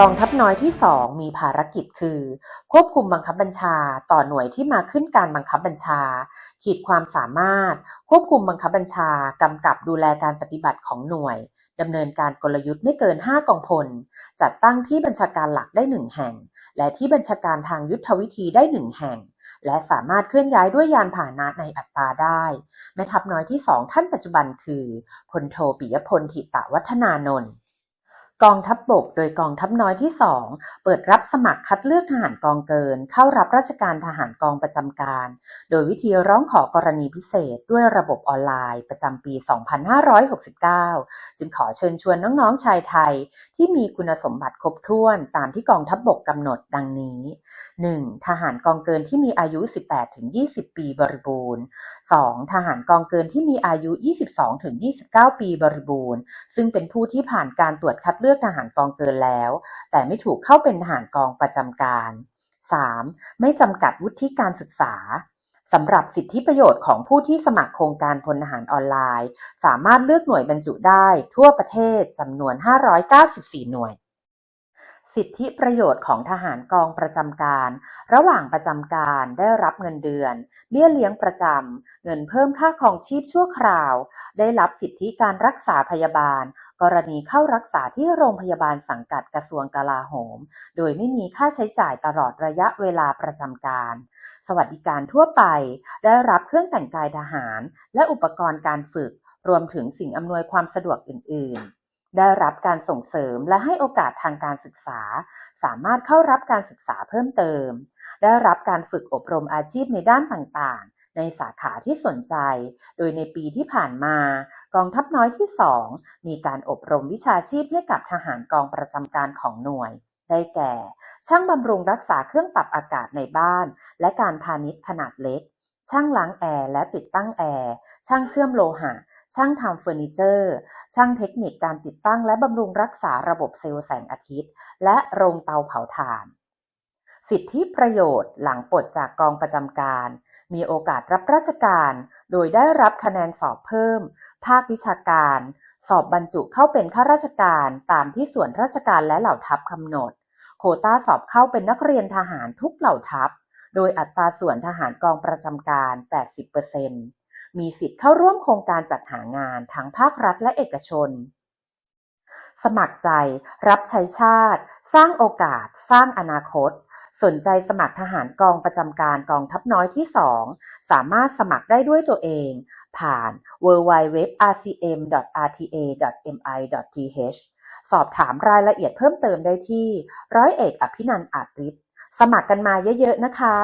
กองทัพน้อยที่ 2 มีภารกิจคือ ควบคุมบังคับบัญชาต่อหน่วยที่มาขึ้นการบังคับบัญชา ขีดความสามารถ ควบคุมบังคับบัญชากำกับดูแลการปฏิบัติของหน่วยดำเนินการกลยุทธ์ไม่เกิน 5 กองพล จัดตั้งที่บัญชาการหลักได้ 1 แห่ง และที่บัญชาการทางยุทธวิธีได้ 1 แห่ง และสามารถเคลื่อนย้ายด้วยยานพาหนะในอัตราได้ แม่ทัพน้อยที่ 2 ท่านปัจจุบันคือพลโทปิยพลถิตวัฒนานนท์ กองทัพบบกโดยกองทัพน้อยที่ 2 เปิดรับสมัครคัดเลือกทหารกองเกิน เข้ารับราชการทหารกองประจำการ โดยวิธีร้องขอกรณีพิเศษด้วยระบบออนไลน์ประจำปี 2569 จึงขอเชิญชวนน้องๆชายไทย ที่มีคุณสมบัติครบถ้วนตามที่กองทัพบบกกำหนดดังนี้ 1. ทหารกองเกินที่มีอายุ 18-20 ปีบริบูรณ์ 2. ทหารกองเกินที่มีอายุ 22-29 ปีบริบูรณ์ ซึ่งเป็นผู้ที่ผ่านการตรวจคัดเลือกือกทหารกองเกินแล้ว แต่ไม่ถูกเข้าเป็นทหารกองประจำการ 3. ไม่จำกัดวุฒิการศึกษาสำหรับสิทธิประโยชน์ของผู้ที่สมัครโครงการพลทหารออนไลน์ สามารถเลือกหน่วยบรรจุได้ทั่วประเทศจำนวน 594 หน่วย สิทธิประโยชน์ของทหารกองประจำการ ระหว่างประจำการได้รับเงินเดือน เบี้ยเลี้ยงประจำ เงินเพิ่มค่าครองชีพชั่วคราว ได้รับสิทธิการรักษาพยาบาล กรณีเข้ารักษาที่โรงพยาบาลสังกัดกระทรวงกลาโหม โดยไม่มีค่าใช้จ่ายตลอดระยะเวลาประจำการ สวัสดิการทั่วไป ได้รับเครื่องแต่งกายทหาร และอุปกรณ์การฝึก รวมถึงสิ่งอำนวยความสะดวกอื่น ๆ ได้รับการส่งเสริมและให้โอกาสทางการศึกษา สามารถเข้ารับการศึกษาเพิ่มเติม ได้รับการฝึกอบรมอาชีพในด้านต่างๆ ในสาขาที่สนใจ โดยในปีที่ผ่านมา กองทัพน้อยที่ 2 มีการอบรมวิชาชีพให้กับทหารกองประจำการของหน่วย ได้แก่ ช่างบำรุงรักษาเครื่องปรับอากาศในบ้าน และการพาณิชย์ขนาดเล็ก ช่างล้างแอร์และติดตั้งแอร์ ช่างเชื่อมโลหะ ช่างทำเฟอร์นิเจอร์ ช่างเทคนิคการติดตั้งและบำรุงรักษาระบบเซลล์แสงอาทิตย์ และโรงเตาเผาถ่าน สิทธิประโยชน์หลังปลดจากกองประจำการ มีโอกาสรับราชการ โดยได้รับคะแนนสอบเพิ่ม ภาควิชาการ สอบบรรจุเข้าเป็นข้าราชการตามที่ส่วนราชการและเหล่าทัพกำหนด โควต้าสอบเข้าเป็นนักเรียนทหารทุกเหล่าทัพ โดยอัตราส่วนทหารกองประจำการ 80%มีสิทธิ์เข้าร่วมโครงการจัดหางานทั้งภาครัฐและเอกชน สมัครใจ รับใช้ชาติ สร้างโอกาส สร้างอนาคต สนใจสมัครทหารกองประจำการกองทัพน้อยที่ 2 สามารถสมัครได้ด้วยตัวเอง ผ่าน www.rcm.rta.mi.th สอบถามรายละเอียดเพิ่มเติมได้ที่ ร้อยเอกอภินันท์อาจฤทธิ์ สมัครกันมาเยอะๆนะคะ